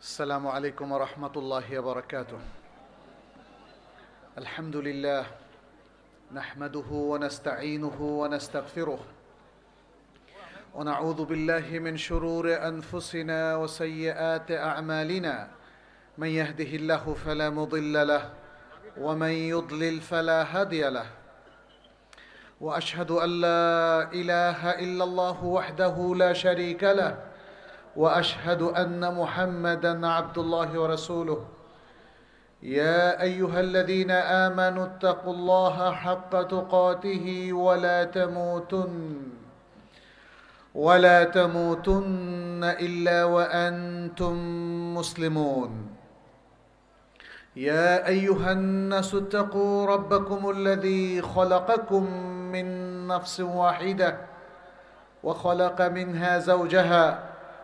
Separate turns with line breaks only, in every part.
السلام عليكم ورحمة الله وبركاته. الحمد لله نحمده ونستعينه ونستغفره ونعوذ بالله من شرور أنفسنا وسيئات أعمالنا. من يهده الله فلا مضل له ومن يضلل فلا هادي له. وأشهد أن لا إله إلا الله وحده لا شريك له. وأشهد أن محمدا عبد الله ورسوله. يا أيها الذين آمنوا اتقوا الله حق تقاته ولا تموتن ولا تموتن إلا وأنتم مسلمون. يا أيها الناس اتقوا ربكم الذي خلقكم من نفس واحدة وخلق منها زوجها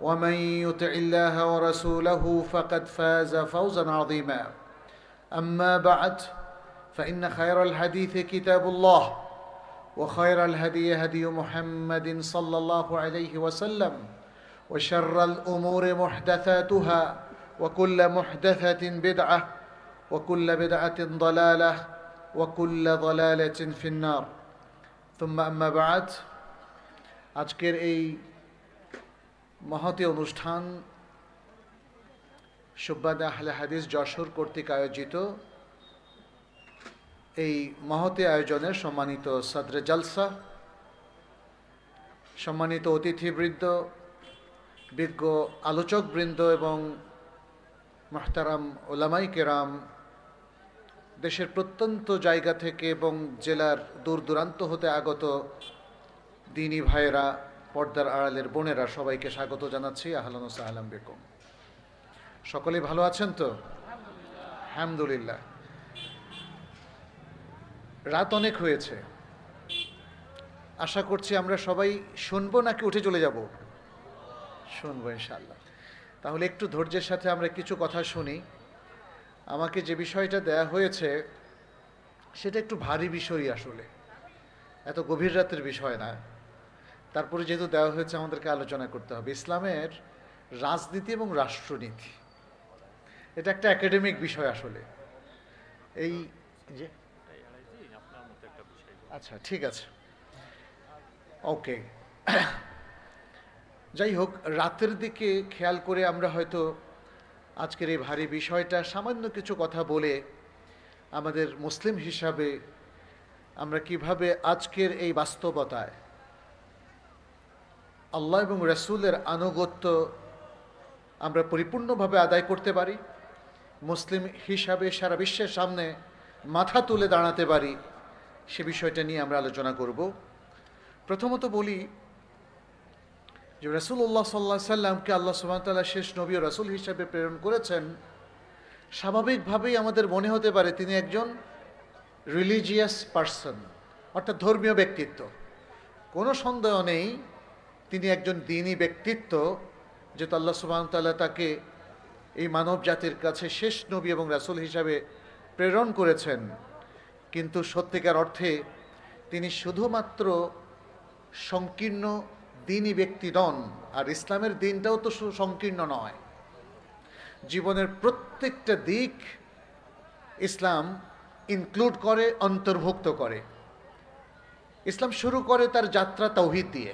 ومن يطع الله ورسوله فقد فاز فوزا عظيما اما بعد فان خير الحديث كتاب الله وخير الهدي هدي محمد صلى الله عليه وسلم وشر الامور محدثاتها وكل محدثه بدعه وكل بدعه ضلاله وكل ضلاله في النار ثم اما بعد আজকের এই মহতি অনুষ্ঠান সুব্বাদ আহলে হাদিস যশোর কর্তৃক আয়োজিত। এই মহতি আয়োজনের সম্মানিত সদরে জালসা, সম্মানিত অতিথিবৃন্দ, বিজ্ঞ আলোচকবৃন্দ এবং মহতারাম ওলামাই কেরাম, দেশের প্রত্যন্ত জায়গা থেকে এবং জেলার দূর দূরান্ত হতে আগত দিনী ভাইয়েরা পর্দার আড়ালের বোনেরা সবাইকে স্বাগত জানাচ্ছি। আহলান সাহলাম বেগম সকলে ভালো আছেন তো? আলহামদুলিল্লাহ। রাত অনেক হয়েছে। আশা করছি আমরা সবাই শুনব নাকি উঠে চলে যাব? শুনব ইনশাল্লাহ তাহলে একটু ধৈর্যের সাথে আমরা কিছু কথা শুনি। আমাকে যে বিষয়টা দেয়া হয়েছে, সেটা একটু ভারী বিষয়ই আসলে। এত গভীর রাতের বিষয় না। তারপরে যেহেতু দেওয়া হয়েছে, আমাদেরকে আলোচনা করতে হবে। ইসলামের রাজনীতি এবং রাষ্ট্রনীতি, এটা একটা একাডেমিক বিষয় আসলে। এই যে আচ্ছা ঠিক আছে। ওকে। যাই হোক, রাতের দিকে খেয়াল করে আমরা হয়তো আজকের এই ভারী বিষয়টা সামান্য কিছু কথা বলে আমাদের মুসলিম হিসাবে আমরা কীভাবে আজকের এই বাস্তবতায় আল্লাহ এবং রসুলের আনুগত্য আমরা পরিপূর্ণভাবে আদায় করতে পারি, মুসলিম হিসাবে সারা বিশ্বের সামনে মাথা তুলে দাঁড়াতে পারি, সে বিষয়টা নিয়ে আমরা আলোচনা করব। প্রথমত বলি যে রসুল্লাহ সাল্লাহ সাল্লামকে আল্লাহ সুবাহতাল্লাহ শেষ নবী ও রসুল হিসাবে প্রেরণ করেছেন। স্বাভাবিকভাবেই আমাদের মনে হতে পারে তিনি একজন রিলিজিয়াস পার্সন অর্থাৎ ধর্মীয় ব্যক্তিত্ব। কোনো সন্দেহ নেই তিনি একজন দিনী ব্যক্তিত্ব, যেহেতু আল্লাহ সুবাহতাল্লাহ তাকে এই মানব জাতির কাছে শেষ নবী এবং রাসুল হিসাবে প্রেরণ করেছেন। কিন্তু সত্যিকার অর্থে তিনি শুধুমাত্র সংকীর্ণ দিনই ব্যক্তি নন, আর ইসলামের দিনটাও তো সংকীর্ণ নয়। জীবনের প্রত্যেকটা দিক ইসলাম ইনক্লুড করে, অন্তর্ভুক্ত করে। ইসলাম শুরু করে তার যাত্রা তৌহিদ দিয়ে।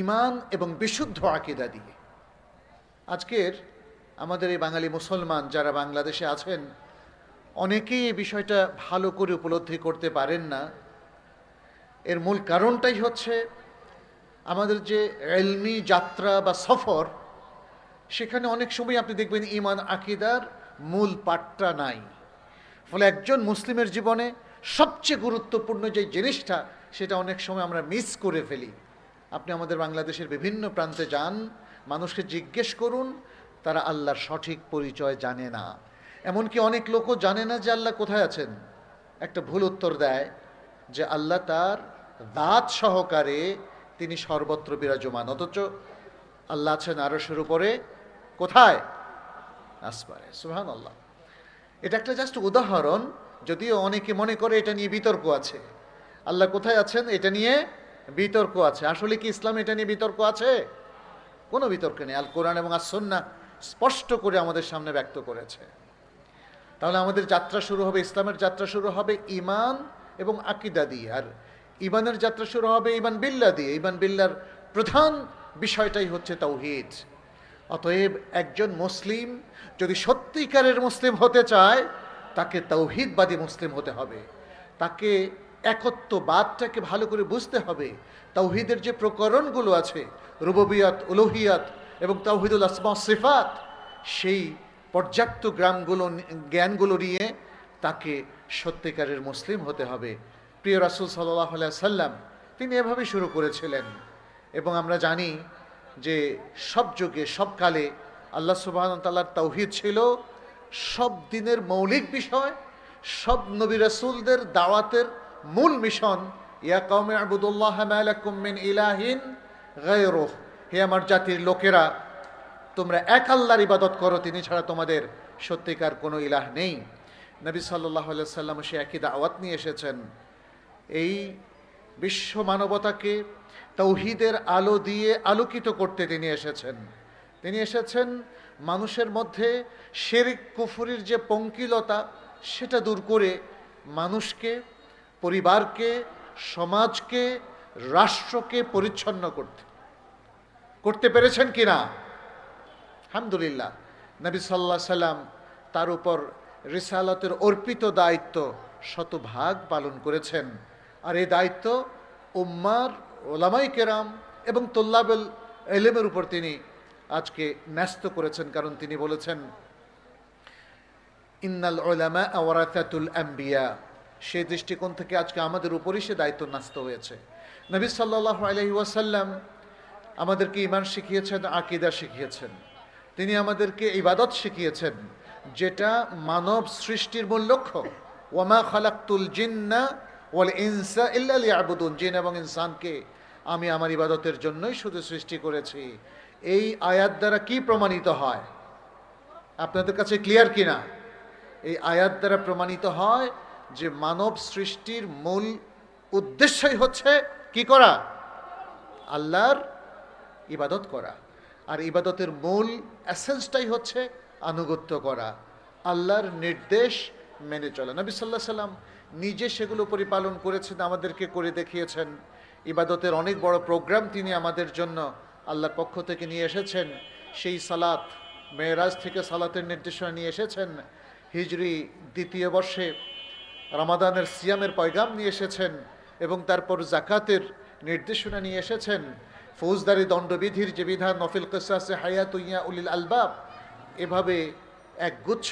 ইমান এবং বিশুদ্ধ আকিদা দিয়ে। আজকের আমাদের এই বাঙালি মুসলমান যারা বাংলাদেশে আছেন, অনেকেই এই বিষয়টা ভালো করে উপলব্ধি করতে পারেন না। এর মূল কারণটাই হচ্ছে আমাদের যে এলমি যাত্রা বা সফর, সেখানে অনেক সময় আপনি দেখবেন ইমান আকিদার মূল পাঠটা নাই। ফলে একজন মুসলিমের জীবনে সবচেয়ে গুরুত্বপূর্ণ যে জিনিসটা, সেটা অনেক সময় আমরা মিস করে ফেলি। আপনি আমাদের বাংলাদেশের বিভিন্ন প্রান্তে যান, মানুষকে জিজ্ঞেস করুন, তারা আল্লাহর সঠিক পরিচয় জানে না। এমনকি অনেক লোকও জানে না যে আল্লাহ কোথায় আছেন। একটা ভুল উত্তর দেয় যে আল্লাহ তার দাঁত সহকারে তিনি সর্বত্র বিরাজমান, অথচ আল্লাহ আছেন আরশের উপরে। কোথায়? আসপারে সুহান আল্লাহ এটা একটা জাস্ট উদাহরণ, যদিও অনেকে মনে করে এটা নিয়ে বিতর্ক আছে। আল্লাহ কোথায় আছেন এটা নিয়ে বিতর্ক আছে। আসলে কি ইসলাম এটা নিয়ে বিতর্ক আছে? কোনো বিতর্ক নেই। আল কোরআন এবং আসন্না স্পষ্ট করে আমাদের সামনে ব্যক্ত করেছে। তাহলে আমাদের যাত্রা শুরু হবে, ইসলামের যাত্রা শুরু হবে ইমান এবং আকিদা দিয়ে। আর ইমানের যাত্রা শুরু হবে ইমান বিল্লা দিয়ে। ইমান বিল্লার প্রধান বিষয়টাই হচ্ছে তাওহিদ। অতএব একজন মুসলিম যদি সত্যিকারের মুসলিম হতে চায়, তাকে তৌহিদবাদী মুসলিম হতে হবে। তাকে একত্ববাদটাকে ভালো করে বুঝতে হবে। তৌহিদের যে প্রকরণগুলো আছে, রুববিয়াত, উলুহিয়াত এবং তৌহিদুল আসমা সিফাত, সেই পর্যাপ্ত গ্রামগুলো, জ্ঞানগুলো নিয়ে তাকে সত্যিকারের মুসলিম হতে হবে। প্রিয় রাসুল সাল্লাহ সাল্লাম তিনি এভাবে শুরু করেছিলেন এবং আমরা জানি যে সব যুগে, সব কালে আল্লাহ সুবাহ তাল্লার তৌহিদ ছিল সব দিনের মৌলিক বিষয়, সব নবী রাসুলদের দাওয়াতের মূল মিশন, ইয়া কৌমে আবুদুল্লাহ মিন ইলাহিন গায়রুহ। হে আমার জাতির লোকেরা, তোমরা এক আল্লাহর ইবাদত করো, তিনি ছাড়া তোমাদের সত্যিকার কোনো ইলাহ নেই। নবী সাল্লাহ সাল্লাম সে একই দাওয়াত নিয়ে এসেছেন। এই বিশ্ব মানবতাকে তৌহিদের আলো দিয়ে আলোকিত করতে তিনি এসেছেন। তিনি এসেছেন মানুষের মধ্যে শেরিক, কুফুরির যে পঙ্কিলতা, সেটা দূর করে মানুষকে পরিবারকে, সমাজকে, রাষ্ট্রকে পরিচ্ছন্ন করতে। করতে পেরেছেন কিনা? আলহামদুলিল্লাহ। নবী সাল্লাহ সাল্লাম তার উপর রিসালতের অর্পিত দায়িত্ব শতভাগ পালন করেছেন। আর এই দায়িত্ব উম্মার ওলামাই কেরাম এবং তোল্লাবেল এলেমের উপর তিনি আজকে ন্যস্ত করেছেন। কারণ তিনি বলেছেন, ইন্নাল ওলামা আওয়ারাতাতুল আম্বিয়া। সেই দৃষ্টিকোণ থেকে আজকে আমাদের উপরই সে দায়িত্ব ন্যস্ত হয়েছে। নবী সাল্লাহ আলহি ওয়াসাল্লাম আমাদেরকে ইমান শিখিয়েছেন, আকিদা শিখিয়েছেন। তিনি আমাদেরকে ইবাদত শিখিয়েছেন, যেটা মানব সৃষ্টির মূল লক্ষ্য। ওয়ামা খালাক্তুল জিন্না ওয়াল ইনসা ইল্লালি আবুদুন জিন এবং ইনসানকে আমি আমার ইবাদতের জন্যই শুধু সৃষ্টি করেছি। এই আয়াত দ্বারা কি প্রমাণিত হয়? আপনাদের কাছে ক্লিয়ার কিনা? এই আয়াত দ্বারা প্রমাণিত হয় যে মানব সৃষ্টির মূল উদ্দেশ্যই হচ্ছে কি করা? আল্লাহর ইবাদত করা। আর ইবাদতের মূল অ্যাসেন্সটাই হচ্ছে আনুগত্য করা। আল্লাহর নির্দেশ মেনে চলা। নবী সাল্লাহ সাল্লাম নিজে সেগুলো পরিপালন করেছেন, আমাদেরকে করে দেখিয়েছেন। ইবাদতের অনেক বড় প্রোগ্রাম তিনি আমাদের জন্য আল্লাহর পক্ষ থেকে নিয়ে এসেছেন। সেই সালাত, মেয়েরাজ থেকে সালাতের নির্দেশনা নিয়ে এসেছেন। হিজরি দ্বিতীয় বর্ষে রামাদানের সিয়ামের পয়গাম নিয়ে এসেছেন এবং তারপর জাকাতের নির্দেশনা নিয়ে এসেছেন। ফৌজদারি দণ্ডবিধির যে বিধান, নফিল কেসাসে হায়াত ইয়া উলিল আলবাব, এভাবে একগুচ্ছ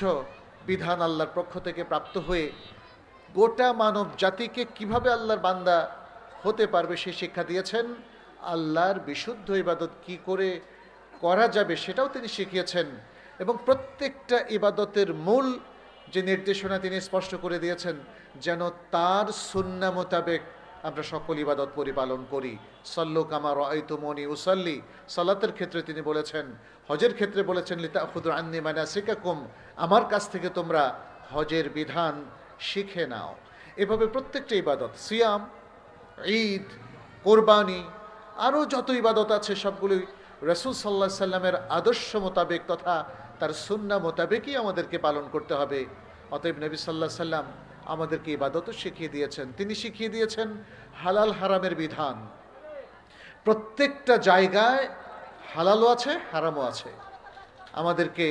বিধান আল্লাহর পক্ষ থেকে প্রাপ্ত হয়ে গোটা মানব জাতিকে কীভাবে আল্লাহর বান্দা হতে পারবে সে শিক্ষা দিয়েছেন। আল্লাহর বিশুদ্ধ ইবাদত কি করে করা যাবে সেটাও তিনি শিখিয়েছেন এবং প্রত্যেকটা ইবাদতের মূল যে নির্দেশনা তিনি স্পষ্ট করে দিয়েছেন, যেন তার সুন্না মোতাবেক আমরা সকল ইবাদত পরিপালন করি। সল্লু কামার মনি উসাল্লি। সালাতের ক্ষেত্রে তিনি বলেছেন, হজের ক্ষেত্রে বলেছেন লিতা খুদুর আন্নি মানা শিকাকুম আমার কাছ থেকে তোমরা হজের বিধান শিখে নাও। এভাবে প্রত্যেকটা ইবাদত, সিয়াম, ঈদ, কোরবানি, আরও যত ইবাদত আছে, সবগুলোই রসুল সাল্লাহ সাল্লামের আদর্শ মোতাবেক তথা তার সুন্না মোতাবেকই আমাদেরকে পালন করতে হবে। অতএব নবী সাল্লাহ সাল্লাম আমাদেরকে ইবাদতও শিখিয়ে দিয়েছেন। তিনি শিখিয়ে দিয়েছেন হালাল হারামের বিধান। প্রত্যেকটা জায়গায় হালালও আছে, হারামও আছে। আমাদেরকে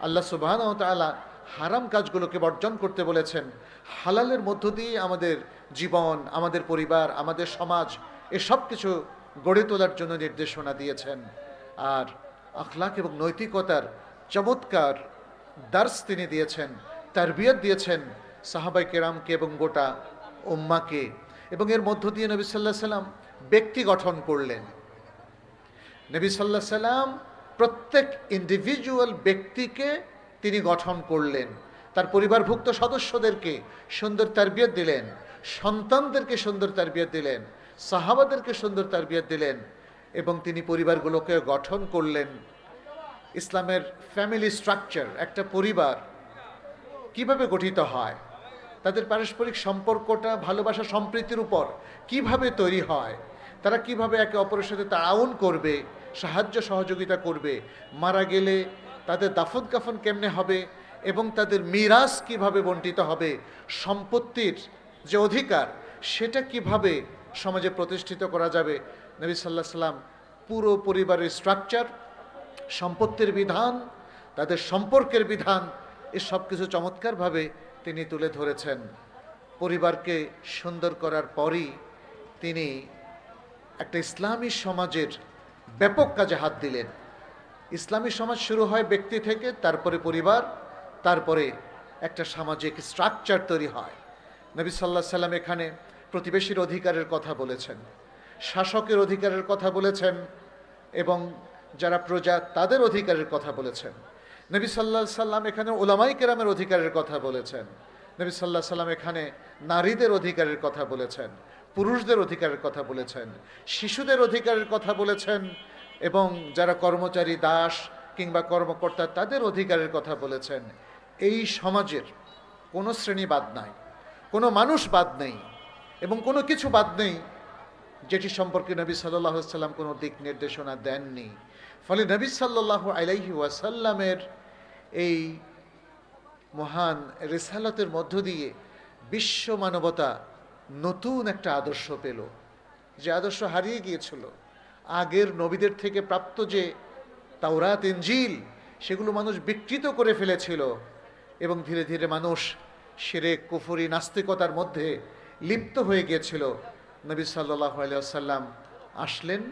আল্লাহ সুবাহ হারাম কাজগুলোকে বর্জন করতে বলেছেন। হালালের মধ্য দিয়ে আমাদের জীবন, আমাদের পরিবার, আমাদের সমাজ এসব কিছু গড়ে তোলার জন্য নির্দেশনা দিয়েছেন। আর আখলাক এবং নৈতিকতার চমৎকার দার্স তিনি দিয়েছেন, তারবিয়ত দিয়েছেন সাহাবাই কেরামকে এবং গোটা উম্মাকে। এবং এর মধ্য দিয়ে নবী সাল্লাহ সাল্লাম ব্যক্তি গঠন করলেন। নবী সাল্লাহ সাল্লাম প্রত্যেক ইন্ডিভিজুয়াল ব্যক্তিকে তিনি গঠন করলেন। তার পরিবারভুক্ত সদস্যদেরকে সুন্দর তারবিয়ত দিলেন, সন্তানদেরকে সুন্দর তারবিয়ত দিলেন, সাহাবাদেরকে সুন্দর তারবিয়ত দিলেন এবং তিনি পরিবারগুলোকে গঠন করলেন। ইসলামের ফ্যামিলি স্ট্রাকচার একটা পরিবার কীভাবে গঠিত হয়, তাদের পারস্পরিক সম্পর্কটা ভালোবাসা সম্প্রীতির উপর কীভাবে তৈরি হয়, তারা কীভাবে একে অপরের সাথে তাড়াউন করবে, সাহায্য সহযোগিতা করবে, মারা গেলে তাদের দাফন কাফন কেমনে হবে এবং তাদের মিরাজ কীভাবে বন্টিত হবে, সম্পত্তির যে অধিকার সেটা কীভাবে সমাজে প্রতিষ্ঠিত করা যাবে, নবী সাল্লাহ সাল্লাম পুরো পরিবারের স্ট্রাকচার সম্পত্তির বিধান, তাদের সম্পর্কের বিধান, এ সব কিছু চমৎকারভাবে তিনি তুলে ধরেছেন। পরিবারকে সুন্দর করার পরই তিনি একটা ইসলামী সমাজের ব্যাপক কাজে হাত দিলেন। ইসলামী সমাজ শুরু হয় ব্যক্তি থেকে, তারপরে পরিবার, তারপরে একটা সামাজিক স্ট্রাকচার তৈরি হয়। নবী সাল্লাহ সাল্লাম এখানে প্রতিবেশীর অধিকারের কথা বলেছেন, শাসকের অধিকারের কথা বলেছেন এবং যারা প্রজা, তাদের অধিকারের কথা বলেছেন। নবী সাল্লাহ সাল্লাম এখানে ওলামাই কেরামের অধিকারের কথা বলেছেন। নবী সাল্লাহ সাল্লাম এখানে নারীদের অধিকারের কথা বলেছেন, পুরুষদের অধিকারের কথা বলেছেন, শিশুদের অধিকারের কথা বলেছেন এবং যারা কর্মচারী, দাস কিংবা কর্মকর্তা, তাদের অধিকারের কথা বলেছেন। এই সমাজের কোনো শ্রেণি বাদ নাই, কোনো মানুষ বাদ নেই এবং কোনো কিছু বাদ নেই যেটি সম্পর্কে নবী সাল্লাহ সাল্লাম কোনো দিক নির্দেশনা দেননি। ফলে নবী সাল্লাহ আলাইহি ওয়াসাল্লামের এই মহান রেসালতের মধ্য দিয়ে বিশ্ব মানবতা নতুন একটা আদর্শ পেল। যে আদর্শ হারিয়ে গিয়েছিল। আগের নবীদের থেকে প্রাপ্ত যে তাওরাত ইঞ্জিল সেগুলো মানুষ বিকৃত করে ফেলেছিল এবং ধীরে ধীরে মানুষ সেরে কুফুরি, নাস্তিকতার মধ্যে লিপ্ত হয়ে গিয়েছিল। নবী সাল্লাহ আলিয়াল্লাম আসলেন,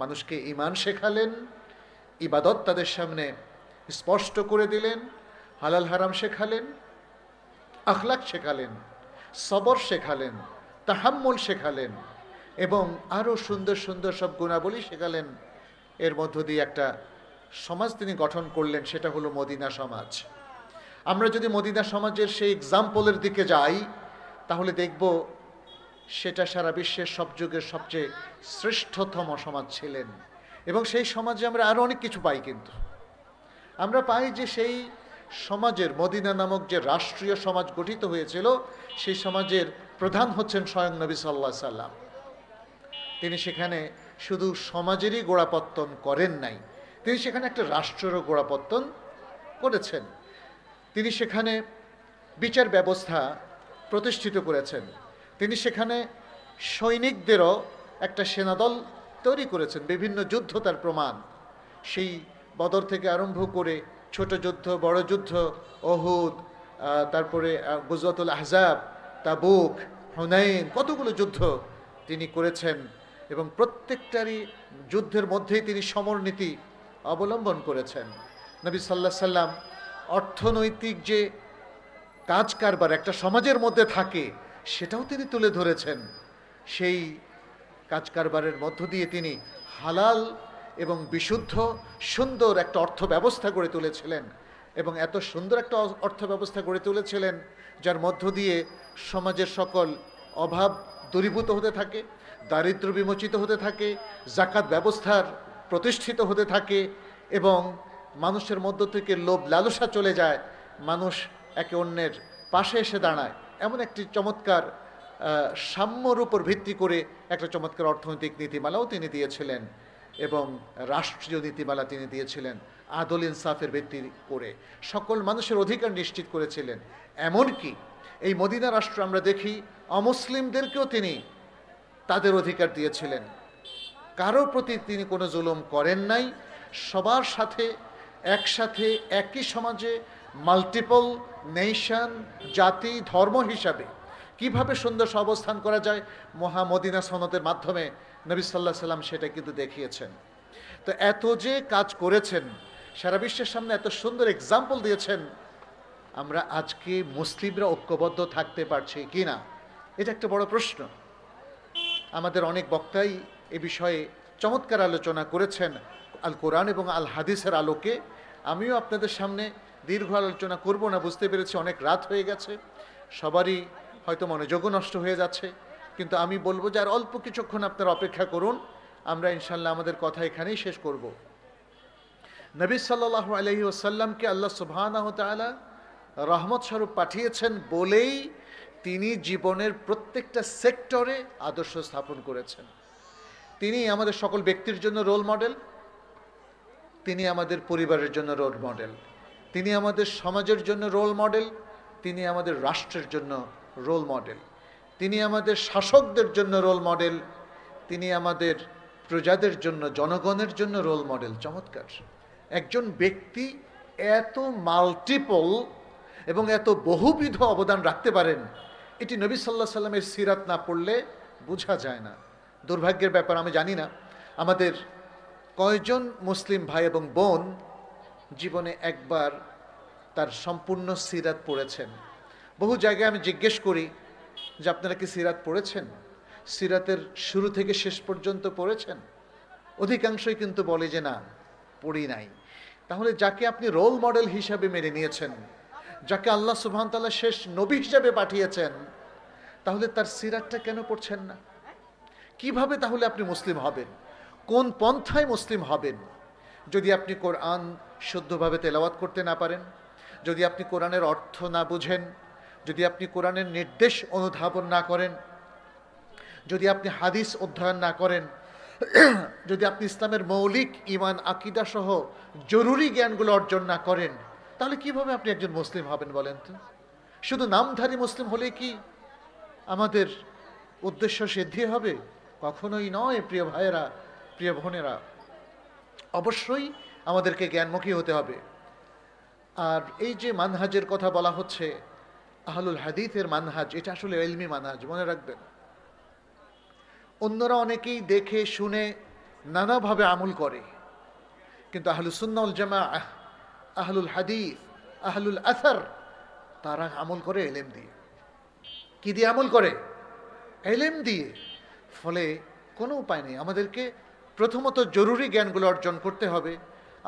মানুষকে ইমান শেখালেন, ইবাদত তাদের সামনে স্পষ্ট করে দিলেন, হালাল হারাম শেখালেন আখলাক শেখালেন, সবর শেখালেন, তাহাম্মুল শেখালেন এবং আরও সুন্দর সুন্দর সব গুণাবলী শেখালেন। এর মধ্য দিয়ে একটা সমাজ তিনি গঠন করলেন, সেটা হলো মদিনা সমাজ। আমরা যদি মদিনা সমাজের সেই এক্সাম্পলের দিকে যাই, তাহলে দেখব সেটা সারা বিশ্বের সব যুগের সবচেয়ে শ্রেষ্ঠতম সমাজ ছিলেন। এবং সেই সমাজে আমরা আরও অনেক কিছু পাই কিন্তু। আমরা পাই যে সেই সমাজের মদিনা নামক যে রাষ্ট্রীয় সমাজ গঠিত হয়েছিল, সেই সমাজের প্রধান হচ্ছেন স্বয়ং নবী সাল্লাহ সাল্লাম। তিনি সেখানে শুধু সমাজেরই গোড়াপত্তন করেন নাই, তিনি সেখানে একটা রাষ্ট্রেরও গোড়াপত্তন করেছেন। তিনি সেখানে বিচার ব্যবস্থা প্রতিষ্ঠিত করেছেন। তিনি সেখানে সৈনিকদেরও একটা সেনাদল তৈরি করেছেন, বিভিন্ন যুদ্ধ তার প্রমাণ। সেই বদর থেকে আরম্ভ করে ছোট যুদ্ধ, বড় যুদ্ধ অহুদ তারপরে গুজরাতুল আহজাব, তাবুক, হুনাইন, কতগুলো যুদ্ধ তিনি করেছেন এবং প্রত্যেকটারই যুদ্ধের মধ্যেই তিনি সমরনীতি অবলম্বন করেছেন। নবী সাল্লাহ সাল্লাম অর্থনৈতিক যে কাজ কারবার একটা সমাজের মধ্যে থাকে সেটাও তিনি তুলে ধরেছেন। সেই কাজ কারবারের মধ্য দিয়ে তিনি হালাল এবং বিশুদ্ধ, সুন্দর একটা অর্থ ব্যবস্থা গড়ে তুলেছিলেন এবং এত সুন্দর একটা অর্থ ব্যবস্থা গড়ে তুলেছিলেন যার মধ্য দিয়ে সমাজের সকল অভাব দূরীভূত হতে থাকে দারিদ্র বিমোচিত হতে থাকে, জাকাত ব্যবস্থার প্রতিষ্ঠিত হতে থাকে এবং মানুষের মধ্য থেকে লোভ লালসা চলে যায়। মানুষ একে অন্যের পাশে এসে দাঁড়ায়। এমন একটি চমৎকার সাম্যর উপর ভিত্তি করে একটা চমৎকার অর্থনৈতিক নীতিমালাও তিনি দিয়েছিলেন এবং রাষ্ট্রীয় নীতিমালা তিনি দিয়েছিলেন আদল ইনসাফের ভিত্তি করে। সকল মানুষের অধিকার নিশ্চিত করেছিলেন। এমনকি এই মদিনা রাষ্ট্র আমরা দেখি, অমুসলিমদেরকেও তিনি তাদের অধিকার দিয়েছিলেন। কারও প্রতি তিনি কোনো জুলুম করেন নাই। সবার সাথে, একসাথে, একই সমাজে মাল্টিপল নেশন জাতি, ধর্ম হিসাবে কীভাবে সুন্দর অবস্থান করা যায়, মহামদিনা সনদের মাধ্যমে নবী সাল্লাহ সাল্লাম সেটা কিন্তু দেখিয়েছেন। তো এত যে কাজ করেছেন, সারা বিশ্বের সামনে এত সুন্দর এক্সাম্পল দিয়েছেন, আমরা আজকে মুসলিমরা ঐক্যবদ্ধ থাকতে পারছি কি না এটা একটা বড় প্রশ্ন। আমাদের অনেক বক্তাই এ বিষয়ে চমৎকার আলোচনা করেছেন আল কোরআন এবং আল হাদিসের আলোকে। আমিও আপনাদের সামনে দীর্ঘ আলোচনা করব না, বুঝতে পেরেছি অনেক রাত হয়ে গেছে, সবারই হয়তো মনোযোগও নষ্ট হয়ে যাচ্ছে, কিন্তু আমি বলব যে আর অল্প কিছুক্ষণ আপনারা অপেক্ষা করুন, আমরা ইনশাল্লাহ আমাদের কথা এখানেই শেষ করব। নবী সাল্লাহ আলহি ওসাল্লামকে আল্লাহ তাআলা রহমত স্বরূপ পাঠিয়েছেন বলেই তিনি জীবনের প্রত্যেকটা সেক্টরে আদর্শ স্থাপন করেছেন। তিনি আমাদের সকল ব্যক্তির জন্য রোল মডেল তিনি আমাদের পরিবারের জন্য রোল মডেল তিনি আমাদের সমাজের জন্য রোল মডেল তিনি আমাদের রাষ্ট্রের জন্য রোল মডেল তিনি আমাদের শাসকদের জন্য রোল মডেল তিনি আমাদের প্রজাদের জন্য, জনগণের জন্য রোল মডেল চমৎকার। একজন ব্যক্তি এত মাল্টিপল এবং এত বহুবিধ অবদান রাখতে পারেন, এটি নবী সাল্লাহ সাল্লামের সিরাত না পড়লে বোঝা যায় না। দুর্ভাগ্যের ব্যাপার, আমি জানি না। আমাদের কয়জন মুসলিম ভাই এবং বোন জীবনে একবার তার সম্পূর্ণ সিরাত পড়েছেন। বহু জায়গায় আমি জিজ্ঞেস করি যে, আপনারা কি সিরাত পড়েছেন? সিরাতের শুরু থেকে শেষ পর্যন্ত পড়েছেন? অধিকাংশই কিন্তু বলে যে, না, পড়ি নাই। তাহলে যাকে আপনি রোল মডেল হিসাবে মেনে নিয়েছেন, যাকে আল্লাহ সুবহানতাল্লাহ শেষ নবী হিসাবে পাঠিয়েছেন, তাহলে তার সিরাতটা কেন পড়ছেন না? কীভাবে তাহলে আপনি মুসলিম হবেন? কোন পন্থায় মুসলিম হবেন? যদি আপনি কোরআন শুদ্ধভাবে তেলাওয়াত করতে না পারেন। যদি আপনি কোরআনের অর্থ না বুঝেন, যদি আপনি কোরআনের নির্দেশ অনুধাবন না করেন, যদি আপনি হাদিস অধ্যয়ন না করেন, যদি আপনি ইসলামের মৌলিক ইমান আকিদা সহ জরুরি জ্ঞানগুলো অর্জন না করেন, তাহলে কীভাবে আপনি একজন মুসলিম হবেন বলেন তো? শুধু নামধারী মুসলিম হলে কি আমাদের উদ্দেশ্য সিদ্ধি হবে? কখনোই নয়, প্রিয় ভাইয়েরা, প্রিয় বোনেরা। অবশ্যই আমাদেরকে জ্ঞানমুখী হতে হবে। আর এই যে মানহাজের কথা বলা হচ্ছে, আহলুল হাদিথের মানহাজ, এটা আসলে এলমি মানহাজ, মনে রাখবেন। অন্যরা অনেকেই দেখে, শুনে, নানাভাবে আমল করে। কিন্তু আহলুসুন্নাউল জামা আহলুল হাদিফ আহলুল আসার, তারা আমল করে এলেম দিয়ে। কি দিয়ে আমল করে? এলেম দিয়ে। ফলে কোনো উপায় নেই। আমাদেরকে প্রথমত জরুরি জ্ঞানগুলো অর্জন করতে হবে।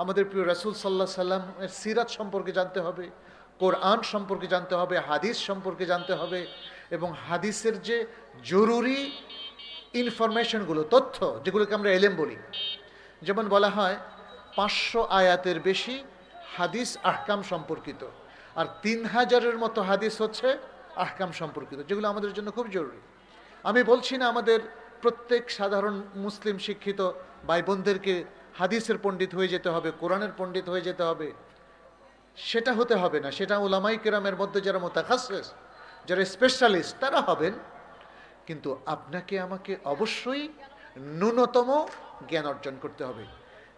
আমাদের প্রিয় রাসুল সাল্লাহ সাল্লামের সিরাত সম্পর্কে জানতে হবে, কোরআন সম্পর্কে জানতে হবে, হাদিস সম্পর্কে জানতে হবে এবং হাদিসের যে জরুরি ইনফরমেশনগুলো তথ্য যেগুলোকে আমরা এলেম বলি। যেমন বলা হয়, পাঁচশো আয়াতের বেশি হাদিস আহকাম সম্পর্কিত আর তিন হাজারের মতো হাদিস হচ্ছে আহকাম সম্পর্কিত, যেগুলো আমাদের জন্য খুব জরুরি। আমি বলছি না আমাদের প্রত্যেক সাধারণ মুসলিম শিক্ষিত ভাই বোনদেরকে হাদিসের পণ্ডিত হয়ে যেতে হবে, কোরআনের পণ্ডিত হয়ে যেতে হবে। সেটা হতে হবে না, সেটা ওলামাই কেরামের মধ্যে যারা মোতাখাসেস, যারা স্পেশালিস্ট তারা হবেন। কিন্তু আপনাকে আমাকে অবশ্যই ন্যূনতম জ্ঞান অর্জন করতে হবে।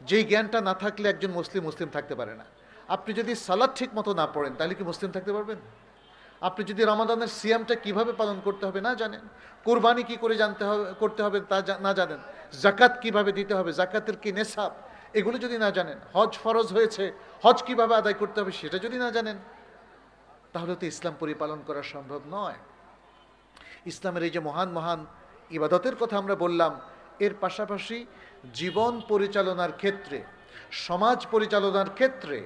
যেই জ্ঞানটা না থাকলে একজন মুসলিম মুসলিম থাকতে পারে না। আপনি যদি সালাদ ঠিক মতো না পড়েন, তাহলে কি মুসলিম থাকতে পারবেন? আপনি যদি রমাদানের সিয়ামটা কীভাবে পালন করতে হবে না জানেন? কোরবানি কি করে জানতে হবে, করতে হবে তা না জানেন? জাকাত কীভাবে দিতে হবে জাকাতের কি নেশাব? এগুলো যদি না জানেন, হজ ফরজ হয়েছে, হজ কীভাবে আদায় করতে হবে সেটা যদি না জানেন, তাহলে তো ইসলাম পরিপালন করা সম্ভব নয়। ইসলামের এই যে মহান মহান ইবাদতের কথা আমরা বললাম, এর পাশাপাশি জীবন পরিচালনার ক্ষেত্রে, সমাজ পরিচালনার ক্ষেত্রে,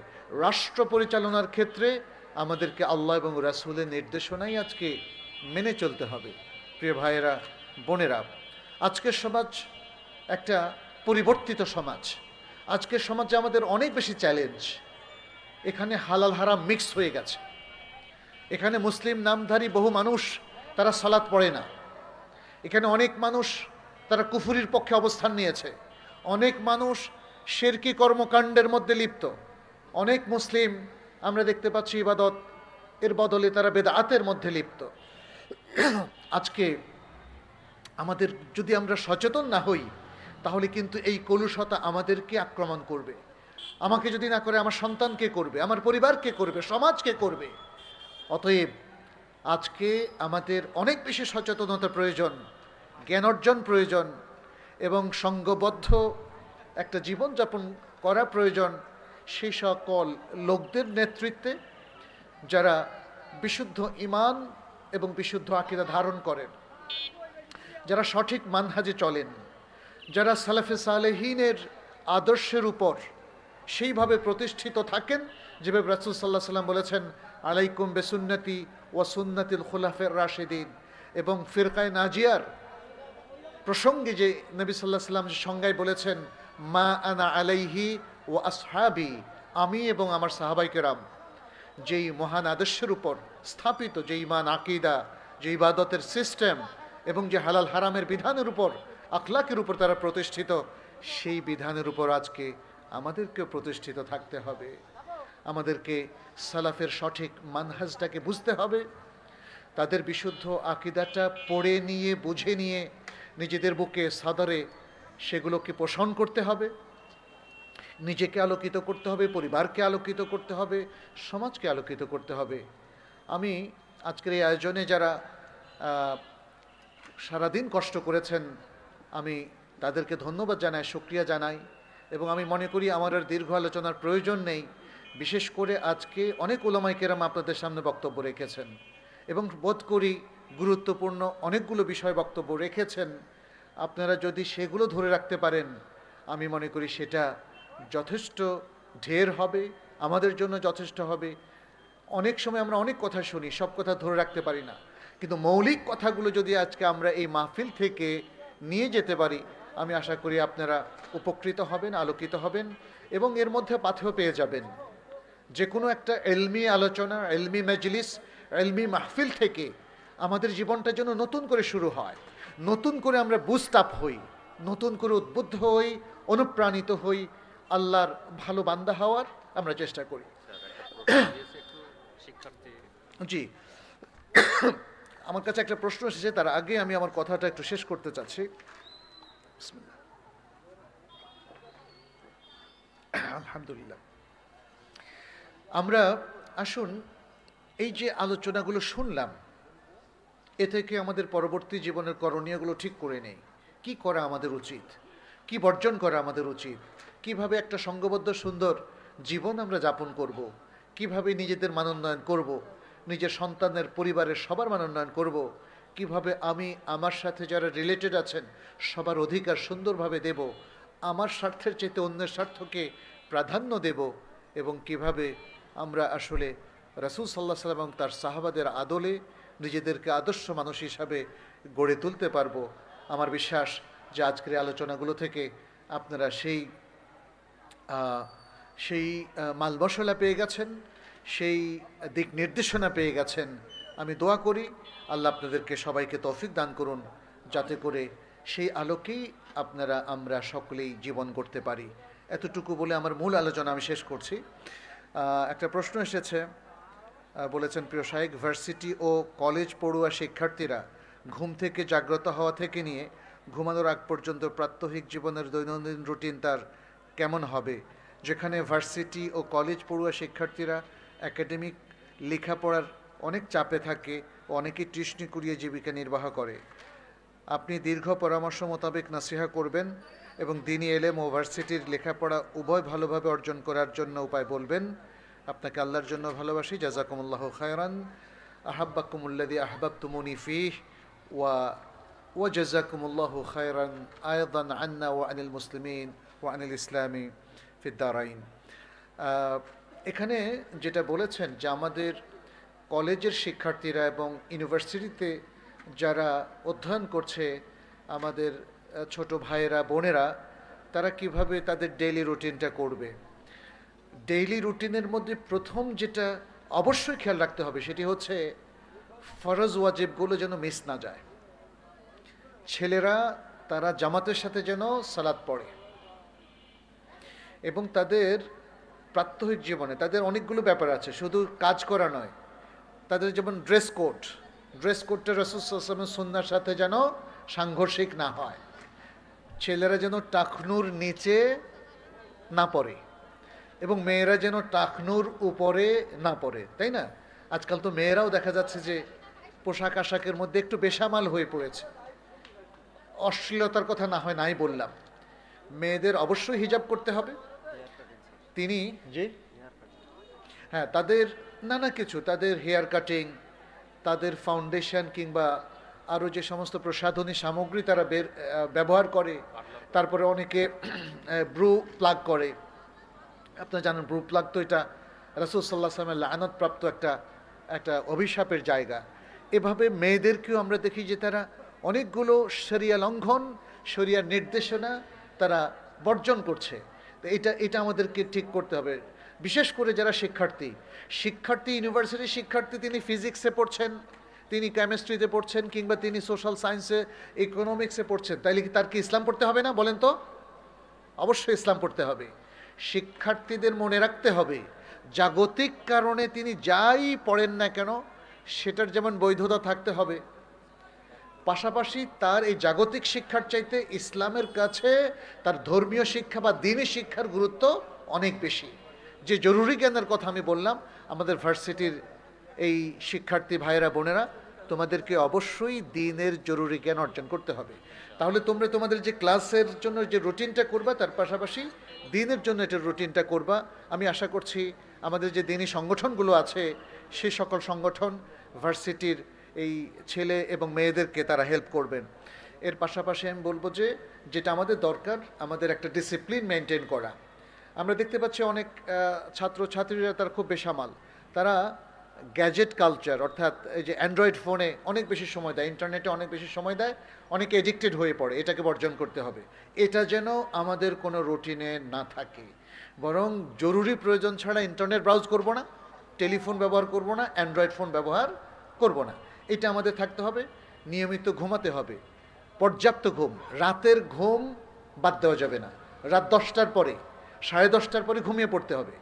রাষ্ট্র পরিচালনার ক্ষেত্রে আমাদেরকে আল্লাহ এবং রাসূলের নির্দেশনাই আজকে মেনে চলতে হবে। প্রিয় ভাইয়েরা, বোনেরা, আজকের সমাজ একটা পরিবর্তিত সমাজ। আজকের সমাজে আমাদের অনেক বেশি চ্যালেঞ্জ এখানে হালাল হারাম মিক্স হয়ে গেছে। এখানে মুসলিম নামধারী বহু মানুষ তারা সালাত পড়ে না। এখানে অনেক মানুষ তারা কুফুরির পক্ষে অবস্থান নিয়েছে। অনেক মানুষ শেরকি কর্মকাণ্ডের মধ্যে লিপ্ত। অনেক মুসলিম আমরা দেখতে পাচ্ছি ইবাদত, এর বদলে তারা বেদাতের মধ্যে লিপ্ত। আজকে আমাদের যদি আমরা সচেতন না হই, তাহলে কিন্তু এই কলুষতা আমাদেরকে আক্রমণ করবে। আমাকে যদি না করে আমার সন্তানকে করবে, আমার পরিবারকে করবে, সমাজকে করবে। অতএব আজকে আমাদের অনেক বেশি সচেতনতা প্রয়োজন, জ্ঞান অর্জন প্রয়োজন এবং সঙ্গবদ্ধ একটা জীবনযাপন করা প্রয়োজন। সেই সকল লোকদের নেতৃত্বে যারা বিশুদ্ধ ইমান এবং বিশুদ্ধ আকিদা ধারণ করেন, যারা সঠিক মানহাজে চলেন, যারা সালাফে সালেহিনের আদর্শের উপর সেইভাবে প্রতিষ্ঠিত থাকেন, যেভাবে রাসুল সাল্লাহ সাল্লাম বলেছেন, আলাইকুম বেসুন্নতি ওয়াসুন্নাতিল খোলাফের রাশেদিন। এবং ফিরকায় নাজিয়ার প্রসঙ্গে যে নবী সাল্লাহ সাল্লাম সংজ্ঞায় বলেছেন, মা আনা আলাইহি ও আসহাবি, আমি এবং আমার সাহাবাই কেরাম, যেই মহান আদর্শের উপর স্থাপিত যে ইমান আকিদা, যে ইবাদতের সিস্টেম এবং যে হালাল হারামের বিধানের উপর, আখলাকের উপর তারা প্রতিষ্ঠিত, সেই বিধানের উপর আজকে আমাদেরকেও প্রতিষ্ঠিত থাকতে হবে। আমাদেরকে সালাফের সঠিক মানহাজটাকে বুঝতে হবে। তাদের বিশুদ্ধ আকিদাটা পড়ে নিয়ে, বুঝে নিয়ে নিজেদের বুকে সাদরে সেগুলোকে পোষণ করতে হবে। নিজেকে আলোকিত করতে হবে, পরিবারকে আলোকিত করতে হবে, সমাজকে আলোকিত করতে হবে। আমি আজকের এই আয়োজনে যারা সারাদিন কষ্ট করেছেন, আমি তাদেরকে ধন্যবাদ জানাই সুক্রিয়া জানাই এবং আমি মনে করি আমার আর দীর্ঘ আলোচনার প্রয়োজন নেই, বিশেষ করে আজকে অনেক ওলামাই কেরাম আপনাদের সামনে বক্তব্য রেখেছেন এবং বোধ করি গুরুত্বপূর্ণ অনেকগুলো বিষয় বক্তব্য রেখেছেন। আপনারা যদি সেগুলো ধরে রাখতে পারেন, আমি মনে করি সেটা যথেষ্ট ঢের হবে, আমাদের জন্য যথেষ্ট হবে। অনেক সময় আমরা অনেক কথা শুনি, সব কথা ধরে রাখতে পারি না। কিন্তু মৌলিক কথাগুলো যদি আজকে আমরা এই মাহফিল থেকে নিয়ে যেতে পারি, আমি আশা করি আপনারা উপকৃত হবেন, আলোকিত হবেন এবং এর মধ্যে পাথেও পেয়ে যাবেন। যে কোনো একটা এলমি আলোচনা, এলমি মজলিস, এলমি মাহফিল থেকে আমাদের জীবনটা যেন নতুন করে শুরু হয়, নতুন করে আমরা বুস্ট আপ হই, নতুন করে উদ্বুদ্ধ হই, অনুপ্রাণিত হই আল্লাহর ভালো বান্দা হওয়ার আমরা চেষ্টা করি। জি। আমার কাছে একটা প্রশ্ন এসেছে তার আগে আমি আমার কথাটা একটু শেষ করতে চাচ্ছি। আলহামদুলিল্লাহ। আমরা আসুন এই যে আলোচনাগুলো শুনলাম এ থেকে আমাদের পরবর্তী জীবনের করণীয়গুলো ঠিক করে নেই। কি করা আমাদের উচিত? কি বর্জন করা আমাদের উচিত কীভাবে একটা সঙ্গবদ্ধ সুন্দর জীবন আমরা যাপন করব। কীভাবে নিজেদের মানোন্নয়ন করব। নিজের সন্তানের পরিবারের সবার মানোন্নয়ন করব। কীভাবে আমি, আমার সাথে যারা রিলেটেড আছেন, সবার অধিকার সুন্দরভাবে দেব আমার স্বার্থের চেয়ে অন্যের স্বার্থকে প্রাধান্য দেব এবং কীভাবে আমরা আসলে রাসূল সাল্লাহ সাল্লাম এবং তার সাহাবাদের আদলে নিজেদেরকে আদর্শ মানুষ হিসাবে গড়ে তুলতে পারব আমার বিশ্বাস যে আজকের আলোচনাগুলো থেকে আপনারা সেই সেই আহ, মাল মশলা পেয়ে গেছেন সেই দিক নির্দেশনা পেয়ে গেছেন। আমি দোয়া করি আল্লাহ আপনাদেরকে সবাইকে তৌফিক দান করুন যাতে করে সেই আলোকেই আপনারা আমরা সকলেই জীবন করতে পারি। এতটুকু বলে আমার মূল আলোচনা আমি শেষ করছি। একটা প্রশ্ন এসেছে বলেছেন প্রিয় শাহেক ভার্সিটি ও কলেজ পড়ুয়া শিক্ষার্থীরা ঘুম থেকে জাগ্রত হওয়া থেকে নিয়ে ঘুমানোর আগ পর্যন্ত প্রাত্যহিক জীবনের দৈনন্দিন রুটিন তার কেমন হবে? যেখানে ভার্সিটি ও কলেজ পড়ুয়া শিক্ষার্থীরা একাডেমিক লেখাপড়ার অনেক চাপে থাকে ও অনেকেই টিউশনি কুড়িয়ে জীবিকা নির্বাহ করে। আপনি দীর্ঘ পরামর্শ মোতাবেক নাসিহা করবেন এবং দিনী এলেম ও ভার্সিটির লেখাপড়া উভয় ভালোভাবে অর্জন করার জন্য উপায় বলবেন। আপনাকে আল্লাহর জন্য ভালোবাসি। জাজাকুমুল্লাহ খায়রান। আহাব্বাকুমুল্লাদি আহবাবতুমুনি ফিহ। ওয়া وجزاكم الله خيرا أيضا عنا وعن المسلمين وعن الإسلام في الدارين আহ, এখানে যেটা বলেছেন যে আমাদের কলেজের শিক্ষার্থীরা এবং ইউনিভার্সিটিতে যারা অধ্যয়ন করছে আমাদের আহ, ছোট ভাইয়েরা বোনেরা তারা কিভাবে তাদের ডেইলি রুটিনটা করবে ডেইলি রুটিনের মধ্যে প্রথম যেটা অবশ্যই খেয়াল রাখতে হবে সেটি হচ্ছে ফরজ ওয়াজিবগুলো যেন মিস না যায় ছেলেরা তারা জামাতের সাথে যেন সালাদ পড়ে এবং তাদের প্রাত্যহিক জীবনে, তাদের অনেকগুলো ব্যাপার আছে, শুধু কাজ করা নয়, তাদের যেমন ড্রেস কোড ড্রেস কোডটা রসুলের সন্ন্যার সাথে যেন সাংঘর্ষিক না হয়, ছেলেরা যেন টাকনুর নিচে না পড়ে এবং মেয়েরা যেন টাকনুর উপরে না পড়ে, তাই না? আজকাল তো মেয়েরাও দেখা যাচ্ছে যে পোশাক আশাকের মধ্যে একটু বেসামাল হয়ে পড়েছে। অশ্লীলতার কথা না হয় নাই বললাম। মেয়েদের অবশ্যই হিজাব করতে হবে। তিনি যে হ্যাঁ তাদের নানা কিছু, তাদের হেয়ার কাটিং তাদের ফাউন্ডেশন কিংবা আরও যে সমস্ত প্রসাধনী সামগ্রী তারা বের ব্যবহার করে, তারপরে অনেকে ব্রু প্লাগ করে। আপনারা জানেন ব্রু প্লাগ তো এটা রাসুল সাল্লাহ সাল্লামের লানতপ্রাপ্ত একটা একটা অভিশাপের জায়গা। এভাবে মেয়েদেরকেও আমরা দেখি যে তারা অনেকগুলো শরিয়া লঙ্ঘন শরিয়ার নির্দেশনা তারা বর্জন করছে। তো এটা এটা আমাদেরকে ঠিক করতে হবে। বিশেষ করে যারা শিক্ষার্থী শিক্ষার্থী ইউনিভার্সিটির শিক্ষার্থী তিনি ফিজিক্সে পড়ছেন, তিনি কেমিস্ট্রিতে পড়ছেন কিংবা তিনি সোশ্যাল সায়েন্সে ইকোনমিক্সে পড়ছেন, তাইলে কি তার কি ইসলাম পড়তে হবে না বলেন তো? অবশ্যই ইসলাম পড়তে হবে। শিক্ষার্থীদের মনে রাখতে হবে, জাগতিক কারণে তিনি যাই পড়েন না কেন, সেটার যেমন বৈধতা থাকতে হবে পাশাপাশি তার এই জাগতিক শিক্ষার চাইতে ইসলামের কাছে তার ধর্মীয় শিক্ষা বা দিনী শিক্ষার গুরুত্ব অনেক বেশি। যে জরুরি জ্ঞানের কথা আমি বললাম, আমাদের ভার্সিটির এই শিক্ষার্থী ভাইয়েরা, বোনেরা, তোমাদেরকে অবশ্যই দিনের জরুরি জ্ঞান অর্জন করতে হবে। তাহলে তোমরা তোমাদের যে ক্লাসের জন্য যে রুটিনটা করবা, তার পাশাপাশি দিনের জন্য এটার রুটিনটা করবা, আমি আশা করছি আমাদের যে দিনী সংগঠনগুলো আছে, সে সকল সংগঠন ভার্সিটির এই ছেলে এবং মেয়েদেরকে তারা হেল্প করবেন। এর পাশাপাশি আমি বলব যে, যেটা আমাদের দরকার, আমাদের একটা ডিসিপ্লিন মেনটেন করা। আমরা দেখতে পাচ্ছি অনেক ছাত্র ছাত্রীরা তারা খুব বেসামাল। তারা গ্যাজেট কালচার অর্থাৎ এই যে অ্যান্ড্রয়েড ফোনে অনেক বেশি সময় দেয় ইন্টারনেটে অনেক বেশি সময় দেয়, অনেকে এডিক্টেড হয়ে পড়ে, এটাকে বর্জন করতে হবে। এটা যেন আমাদের কোনো রুটিনে না থাকে। বরং জরুরি প্রয়োজন ছাড়া ইন্টারনেট ব্রাউজ করব না টেলিফোন ব্যবহার করব না অ্যান্ড্রয়েড ফোন ব্যবহার করব না। এটা আমাদের থাকতে হবে, নিয়মিত ঘুমাতে হবে। পর্যাপ্ত ঘুম, রাতের ঘুম বাদ দেওয়া যাবে না। রাত দশটার পরে, সাড়ে দশটার পরে ঘুমিয়ে পড়তে হবে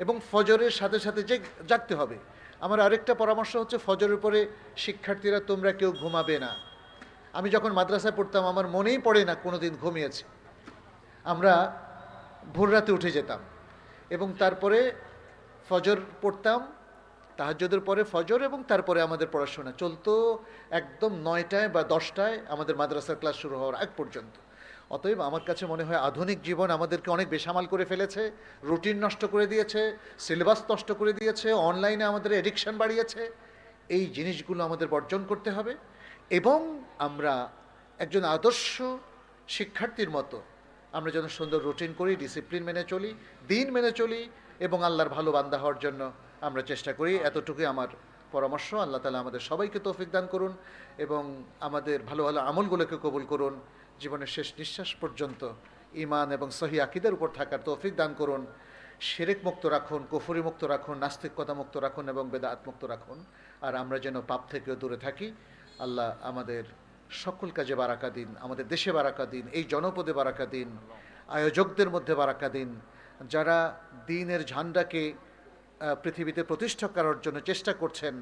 এবং ফজরের সাথে সাথে যে জাগতে হবে। আমার আরেকটা পরামর্শ হচ্ছে ফজরের পরে শিক্ষার্থীরা তোমরা কেউ ঘুমাবে না। আমি যখন মাদ্রাসায় পড়তাম, আমার মনেই পড়ে না কোনো দিন ঘুমিয়েছি। আমরা ভোর রাতে উঠে যেতাম এবং তারপরে ফজর পড়তাম তাহাজ্জুদের পরে ফজর এবং তারপরে আমাদের পড়াশোনা। চলতো একদম নয়টায় বা দশটায় আমাদের মাদ্রাসার ক্লাস শুরু হওয়ার আগ পর্যন্ত। অতএব আমার কাছে মনে হয় আধুনিক জীবন আমাদেরকে অনেক বেসামাল করে ফেলেছে, রুটিন নষ্ট করে দিয়েছে, সিলেবাস নষ্ট করে দিয়েছে, অনলাইনে আমাদের এডিকশান বাড়িয়েছে। এই জিনিসগুলো আমাদের বর্জন করতে হবে এবং আমরা একজন আদর্শ শিক্ষার্থীর মতো আমরা যেন সুন্দর রুটিন করি ডিসিপ্লিন মেনে চলি, দিন মেনে চলি এবং আল্লাহর ভালো বান্দা হওয়ার জন্য আমরা চেষ্টা করি এতটুকুই আমার পরামর্শ। আল্লাহ তালা আমাদের সবাইকে তৌফিক দান করুন এবং আমাদের ভালো ভালো আমলগুলোকে কবুল করুন। জীবনের শেষ নিঃশ্বাস পর্যন্ত ইমান এবং সহি আকিদের উপর থাকার তৌফিক দান করুন। সেরেক মুক্ত রাখুন কুফুরি মুক্ত রাখুন নাস্তিকতা মুক্ত রাখুন এবং বেদাত মুক্ত রাখুন। আর আমরা যেন পাপ থেকেও দূরে থাকি। আল্লাহ আমাদের সকল কাজে বারাকা দিন আমাদের দেশে বারাকা দিন এই জনপদে বারাকা দিন আয়োজকদের মধ্যে বারাকা দিন। যারা দিনের ঝান্ডাকে পৃথিবীতে প্রতিষ্ঠা করার জন্য চেষ্টা করছেন,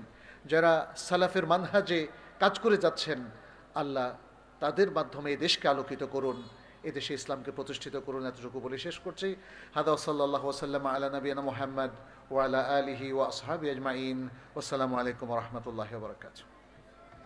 যারা সালাফের মানহাজে কাজ করে যাচ্ছেন, আল্লাহ তাদের মাধ্যমে এই দেশকে আলোকিত করুন এদেশে ইসলামকে প্রতিষ্ঠিত করুন। এতটুকু বলে শেষ করছি। হাদা সাল্লাহ ওসাল্লাম আলা নবীনা মোহাম্মদ ওয়ালা আলিহি ওয়া আসহাবি আজমাইন। আসসালামু আলাইকুম রহমতুল্লাহ বরকাত